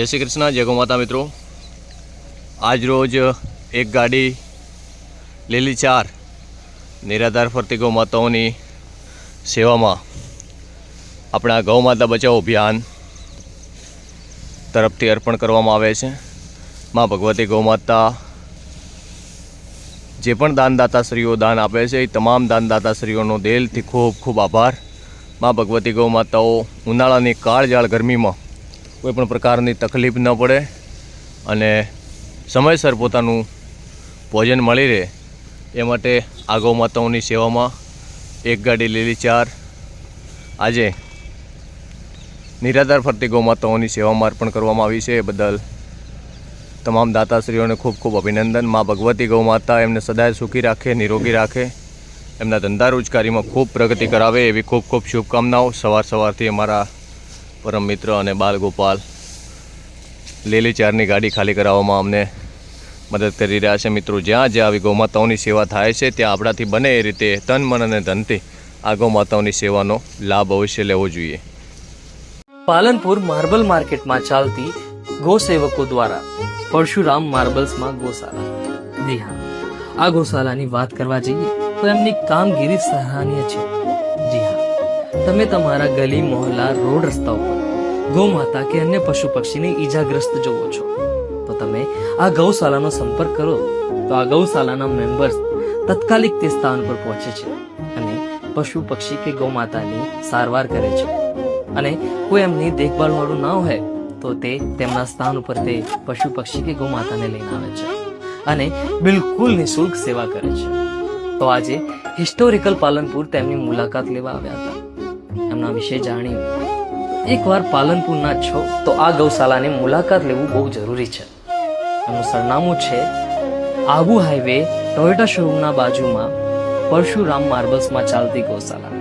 જય શ્રી કૃષ્ણ, જય ગૌમાતા મિત્રો. આજ રોજ એક ગાડી લીલી ચાર નિરાધાર ફરતી ગૌમાતાઓની સેવામાં આપણા ગૌમાતા બચાવ અભિયાન તરફથી અર્પણ કરવામાં આવે છે. માં ભગવતી ગૌમાતા જે પણ દાનદાતાશ્રીઓ દાન આપે છે, એ તમામ દાનદાતાશ્રીઓનો દિલથી ખૂબ ખૂબ આભાર. માં ભગવતી ગૌમાતાઓ ઉનાળાની કાળજાળ ગરમીમાં કોઈ પણ પ્રકારની તકલીફ ન પડે અને સમયસર પોતાનું ભોજન મળી રહે એ માટે આ ગૌ માતાઓની સેવામાં એક ગાડી લીલી ચાર. આજે નિરાધાર ફરતી ગૌમાતાઓની સેવામાં અર્પણ કરવામાં આવી છે. એ બદલ તમામ દાતાશ્રીઓને ખૂબ ખૂબ અભિનંદન. મા ભગવતી ગૌમાતા એમને સદાય સુખી રાખે, નિરોગી રાખે, એમના ધંધા રોજગારીમાં ખૂબ પ્રગતિ કરાવે એવી ખૂબ ખૂબ શુભકામનાઓ. સવાર સવારથી અમારા પરમ મિત્ર અને બાલગોપાલ લીલી ચારની ગાડી ખાલી કરાવવામાં અમને મદદ કરી રહ્યા છે. મિત્રો, જ્યાં જ્યાં આવી ગૌમાતાઓની સેવા થાય છે, ત્યાં આપણાથી બને એ રીતે તન, મન અને ધનથી આ ગૌમાતાઓની સેવાનો લાભ અવશ્ય લેવો જોઈએ. પાલનપુર માર્બલ માર્કેટમાં ચાલતી ગોસેવકો દ્વારા પરશુરામ માર્બલ્સમાં ગોશાળા જી હા, આ ગોશાળાની વાત કરવા જઈએ તો એમની કામગીરી સરાહનીય છે. તમે તમારા ગલી, મોહલ્લા, રોડ રસ્તા ઉપર ગૌમાતા કે અન્ય પશુ પક્ષીને ઈજાગ્રસ્ત જોવો છો. તો તમે આ ગૌશાળાનો સંપર્ક કરો. તો આ ગૌશાળાના મેમ્બર્સ તત્કાલિક તે સ્થાન પર પહોંચે છે અને પશુ પક્ષી કે ગૌમાતાની સારવાર કરે છે. અને કોઈ એમની દેખભાળ વાળું ના હોય, તો તે તેમના સ્થાન ઉપર તે પશુ પક્ષી કે ગૌમાતાને લઈને આવે છે અને બિલકુલ નિઃશુલ્ક સેવા કરે છે. તો આજે હિસ્ટોરિકલ પાલનપુર તેમની મુલાકાત લેવા આવ્યા હતા. એમના વિશે જાણી. એકવાર પાલનપુરના છો, તો આ ગૌશાલાની મુલાકાત લેવું બહુ જરૂરી છે. એનું સરનામું છે આબુ હાઈવે, ટોયોટા શોરૂમના બાજુમાં પરશુરામ માર્બલ્સમાં ચાલતી ગૌશાળા